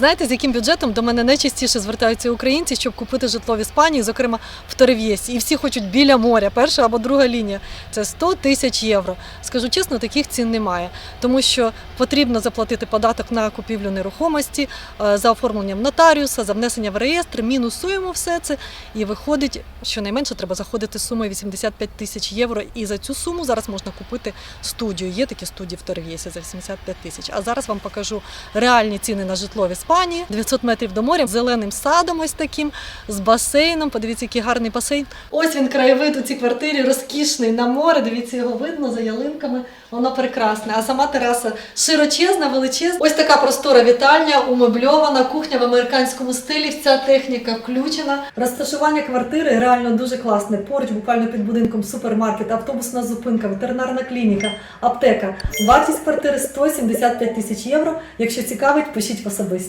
Знаєте, з яким бюджетом до мене найчастіше звертаються українці, щоб купити житло в Іспанії, зокрема в Торев'єсі. І всі хочуть біля моря, перша або друга лінія. Це 100 тисяч євро. Скажу чесно, таких цін немає, тому що потрібно заплатити податок на купівлю нерухомості е, за оформленням нотаріуса, за внесення в реєстр. Мінусуємо все це, і виходить, що найменше треба заходити з сумою 85 тисяч євро. І за цю суму зараз можна купити студію. Є такі студії в Торев'єсі за 85 тисяч. А зараз вам покажу реальні ціни на житло в Іспанії. 900 метрів до моря, зеленим садом, ось таким, з басейном. Подивіться, який гарний басейн. Ось він краєвид у цій квартирі, розкішний на море. Дивіться, його видно за ялинками. Воно прекрасне. А сама тераса широчезна, величезна. Ось така простора вітальня, умебльована, кухня в американському стилі. Вся техніка включена. Розташування квартири реально дуже класне. Поруч буквально під будинком супермаркет, автобусна зупинка, ветеринарна клініка, аптека. Вартість квартири 175 тисяч євро. Якщо цікавить, пишіть в особисті.